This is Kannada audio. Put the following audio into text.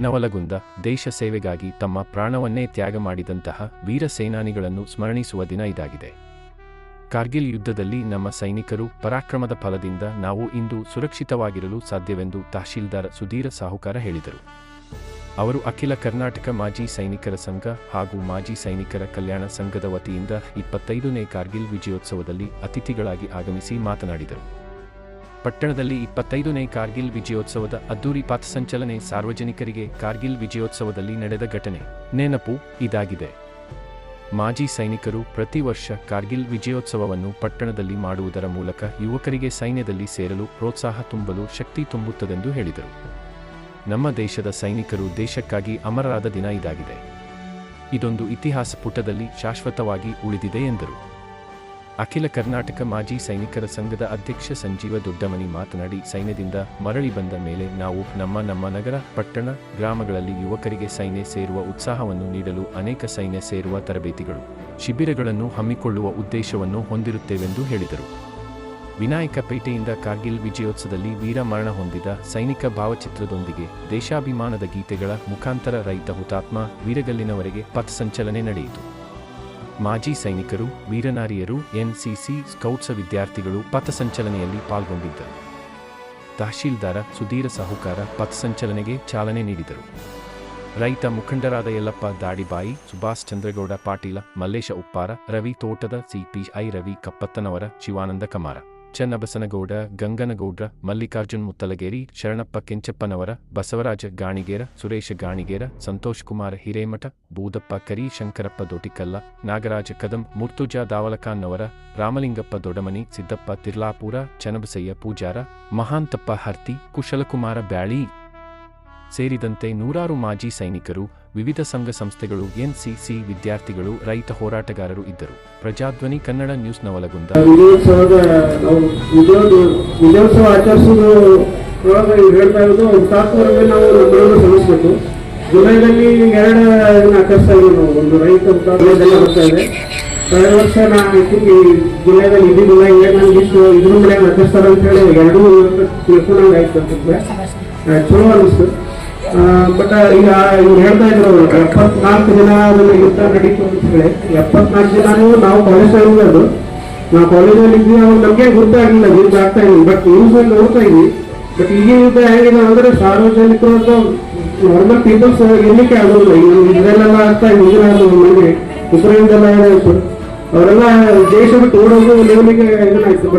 ನವಲಗುಂದ ದೇಶ ಸೇವೆಗಾಗಿ ತಮ್ಮ ಪ್ರಾಣವನ್ನೇ ತ್ಯಾಗ ಮಾಡಿದಂತಹ ವೀರ ಸೇನಾನಿಗಳನ್ನು ಸ್ಮರಣಿಸುವ ದಿನ ಇದಾಗಿದೆ. ಕಾರ್ಗಿಲ್ ಯುದ್ಧದಲ್ಲಿ ನಮ್ಮ ಸೈನಿಕರು ಪರಾಕ್ರಮದ ಫಲದಿಂದ ನಾವು ಇಂದು ಸುರಕ್ಷಿತವಾಗಿರಲು ಸಾಧ್ಯವೆಂದು ತಹಶೀಲ್ದಾರ್ ಸುಧೀರ ಸಾಹುಕಾರ ಹೇಳಿದರು. ಅವರು ಅಖಿಲ ಕರ್ನಾಟಕ ಮಾಜಿ ಸೈನಿಕರ ಸಂಘ ಹಾಗೂ ಮಾಜಿ ಸೈನಿಕರ ಕಲ್ಯಾಣ ಸಂಘದ ವತಿಯಿಂದ ಇಪ್ಪತ್ತೈದನೇ ಕಾರ್ಗಿಲ್ ವಿಜಯೋತ್ಸವದಲ್ಲಿ ಅತಿಥಿಗಳಾಗಿ ಆಗಮಿಸಿ ಮಾತನಾಡಿದರು. ಪಟ್ಟಣದಲ್ಲಿ ಇಪ್ಪತ್ತೈದನೇ ಕಾರ್ಗಿಲ್ ವಿಜಯೋತ್ಸವದ ಅದ್ದೂರಿ ಪಥಸಂಚಲನೆ ಸಾರ್ವಜನಿಕರಿಗೆ ಕಾರ್ಗಿಲ್ ವಿಜಯೋತ್ಸವದಲ್ಲಿ ನಡೆದ ಘಟನೆ ನೆನಪು ಇದಾಗಿದೆ. ಮಾಜಿ ಸೈನಿಕರು ಪ್ರತಿ ವರ್ಷ ಕಾರ್ಗಿಲ್ ವಿಜಯೋತ್ಸವವನ್ನು ಪಟ್ಟಣದಲ್ಲಿ ಮಾಡುವುದರ ಮೂಲಕ ಯುವಕರಿಗೆ ಸೈನ್ಯದಲ್ಲಿ ಸೇರಲು ಪ್ರೋತ್ಸಾಹ ತುಂಬಲು ಶಕ್ತಿ ತುಂಬುತ್ತದೆಂದು ಹೇಳಿದರು. ನಮ್ಮ ದೇಶದ ಸೈನಿಕರು ದೇಶಕ್ಕಾಗಿ ಅಮರರಾದ ದಿನ ಇದಾಗಿದೆ. ಇದೊಂದು ಇತಿಹಾಸ ಪುಟದಲ್ಲಿ ಶಾಶ್ವತವಾಗಿ ಉಳಿದಿದೆ ಎಂದರು. ಅಖಿಲ ಕರ್ನಾಟಕ ಮಾಜಿ ಸೈನಿಕರ ಸಂಘದ ಅಧ್ಯಕ್ಷ ಸಂಜೀವ ದೊಡ್ಡಮನಿ ಮಾತನಾಡಿ, ಸೈನ್ಯದಿಂದ ಮರಳಿ ಬಂದ ಮೇಲೆ ನಾವು ನಮ್ಮ ನಮ್ಮ ನಗರ, ಪಟ್ಟಣ, ಗ್ರಾಮಗಳಲ್ಲಿ ಯುವಕರಿಗೆ ಸೈನ್ಯ ಸೇರುವ ಉತ್ಸಾಹವನ್ನು ನೀಡಲು ಅನೇಕ ಸೈನ್ಯ ಸೇರುವ ತರಬೇತಿಗಳು, ಶಿಬಿರಗಳನ್ನು ಹಮ್ಮಿಕೊಳ್ಳುವ ಉದ್ದೇಶವನ್ನು ಹೊಂದಿರುತ್ತೇವೆಂದು ಹೇಳಿದರು. ವಿನಾಯಕ ಪೇಟೆಯಿಂದ ಕಾರ್ಗಿಲ್ ವಿಜಯೋತ್ಸವದಲ್ಲಿ ವೀರಮರಣ ಹೊಂದಿದ ಸೈನಿಕ ಭಾವಚಿತ್ರದೊಂದಿಗೆ ದೇಶಾಭಿಮಾನದ ಗೀತೆಗಳ ಮುಖಾಂತರ ರೈತ ಹುತಾತ್ಮ ವೀರಗಲ್ಲಿನವರೆಗೆ ಪಥಸಂಚಲನೆ ನಡೆಯಿತು. ಮಾಜಿ ಸೈನಿಕರು, ವೀರನಾರಿಯರು, ಎನ್ಸಿಸಿ ಸ್ಕೌಟ್ಸ ವಿದ್ಯಾರ್ಥಿಗಳು ಪಥಸಂಚಲನೆಯಲ್ಲಿ ಪಾಲ್ಗೊಂಡಿದ್ದರು. ತಹಶೀಲ್ದಾರ ಸುಧೀರ ಸಾಹುಕಾರ ಪಥಸಂಚಲನೆಗೆ ಚಾಲನೆ ನೀಡಿದರು. ರೈತ ಮುಖಂಡರಾದ ಯಲ್ಲಪ್ಪ ದಾಡಿಬಾಯಿ, ಸುಭಾಷ್ ಚಂದ್ರಗೌಡ ಪಾಟೀಲ, ಮಲ್ಲೇಶ ಉಪ್ಪಾರ, ರವಿ ತೋಟದ ಸಿಪಿಐ ರವಿ ಕಪ್ಪತ್ತನವರ ಶಿವಾನಂದ ಕಮಾರ. ಚನ್ನಬಸನಗೌಡ, ಗಂಗನಗೌಡ್ರ, ಮಲ್ಲಿಕಾರ್ಜುನ್ ಮುತ್ತಲಗೇರಿ, ಶರಣಪ್ಪ ಕೆಂಚಪ್ಪನವರ, ಬಸವರಾಜ ಗಾಣಿಗೇರ, ಸುರೇಶ ಗಾಣಿಗೇರ, ಸಂತೋಷ್ ಕುಮಾರ್ ಹಿರೇಮಠ ಬೂದಪ್ಪ ಕರಿ, ಶಂಕರಪ್ಪ ದೊಟಿಕಲ್ಲ ನಾಗರಾಜ ಕದಂ, ಮುರ್ತುಜಾ ದಾವಲಕಾನ್ನವರ, ರಾಮಲಿಂಗಪ್ಪ ದೊಡಮನಿ ಸಿದ್ದಪ್ಪ ತಿರ್ಲಾಪುರ, ಚನ್ನಬಸಯ್ಯ ಪೂಜಾರ, ಮಹಾಂತಪ್ಪ ಹರ್ತಿ, ಕುಶಲಕುಮಾರ ಬ್ಯಾಳಿ ಸೇರಿದಂತೆ ನೂರಾರು ಮಾಜಿ ಸೈನಿಕರು ವಿವಿಧ ಸಂಘ ಸಂಸ್ಥೆಗಳು ಎನ್ಸಿಸಿ ವಿದ್ಯಾರ್ಥಿಗಳು, ರೈತ ಹೋರಾಟಗಾರರು ಇದ್ದರು. ಪ್ರಜಾಧ್ವನಿ ಕನ್ನಡ ನ್ಯೂಸ್ ನವಲಗುಂದ. ವಿಜಯೋತ್ಸವದ ನಾವು ವಿಜಯೋತ್ಸವ ಆಚರಿಸೋದು ಜುಲೈದಲ್ಲಿ ಎರಡು ಆಚರಿಸ್ತಾ ಇದ್ದೀವಿ ನಾವು, ಒಂದು ರೈತ ಬರ್ತಾ ಇದೆ. ಕಳೆದ ವರ್ಷ ನಾನು ಜುಲೈದಲ್ಲಿ ಇಡೀ ಜುಲೈ ನಮ್ಗೆ ಇಷ್ಟು ಇದ್ರ ಮೇಲೆ ಆಚರಿಸ್ತಾರೆ ಅಂತ ಹೇಳಿ ಎರಡೂ ತಿಳ್ಕೊಂಡಂಗೆ ಆಯ್ತು ಅಂತ ಚಲೋ ಅನಿಸ್ತು. ಬಟ್ ಈಗ ಇವ್ರು ಹೇಳ್ತಾ ಇದ್ರು ಅವ್ರು, ಎಪ್ಪತ್ನಾಲ್ಕು ದಿನ ಅದನ್ನ ಯುದ್ಧ ನಡೀತು ಅಂತ ಹೇಳಿ. ಎಪ್ಪತ್ನಾಲ್ಕು ದಿನಾನು ನಾವು ಕಾಲೇಜ್ ಇರೋದು. ನಾವು ಕಾಲೇಜಲ್ಲಿ ಇದ್ವಿ ಅವಾಗ ನಮಗೆ ಗೊತ್ತಾಗಲಿಲ್ಲ ಯುದ್ಧ ಆಗ್ತಾ ಇದ್ವಿ. ಬಟ್ ನ್ಯೂಸ್ ಅಲ್ಲಿ ನೋಡ್ತಾ ಇದ್ವಿ. ಬಟ್ ಈಗಿನ ಯುದ್ಧ ಹೇಗಿದೆ ಅಂದ್ರೆ ಸಾರ್ವಜನಿಕರು ನಾರ್ಮಲ್ ಪೀಪಲ್ಸ್ ಇರ್ಲಿಕ್ಕೆ ಆಗೋದಿಲ್ಲ. ಈಗ ನಮ್ಗೆ ಇದ್ರಲ್ಲೆಲ್ಲ ಆಗ್ತಾ ಇದ್ವಿ ಇಸ್ರೇಲ್ ಉಕ್ರೇನ್ದೆಲ್ಲ ಏನಾಯ್ತು? ಅವರೆಲ್ಲ ದೇಶ ಬಿಟ್ಟು ಓಡೋದು ಲೆವೆಲಿಗೆ ಇದನ್ನಾಯ್ತು. ಬಟ್